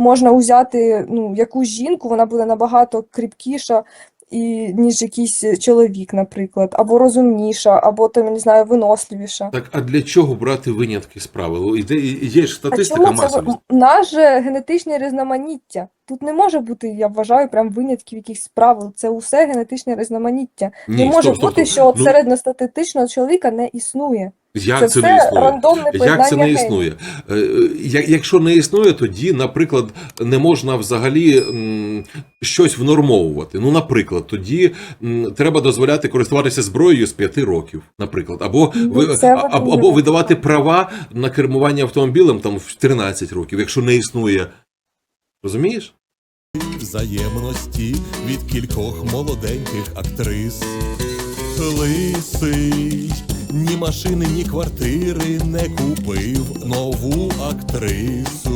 можна узяти ну, якусь жінку, вона буде набагато кріпкіша, і, ніж якийсь чоловік, наприклад, або розумніша, або там, не знаю, виносливіша. Так, а для чого брати винятки з правил? Іде, є ж статистика масовість. наше генетичне різноманіття? Тут не може бути, я вважаю, прям винятків якихось правил. Це усе генетичне різноманіття. Ні, не може стоп, стоп, бути, стоп. що от Ну, середньостатистичного чоловіка не існує. Як це це, не існує? Як це не існує? Е, е, Якщо не існує, тоді, наприклад, не можна взагалі щось внормовувати. Ну, наприклад, тоді треба дозволяти користуватися зброєю з 5 років, наприклад, або, Ну, або, або видавати права на кермування автомобілем там в 13 років, якщо не існує. Розумієш? взаємності від кількох молоденьких актрис. Лисий ні машини, ні квартири не купив нову актрису.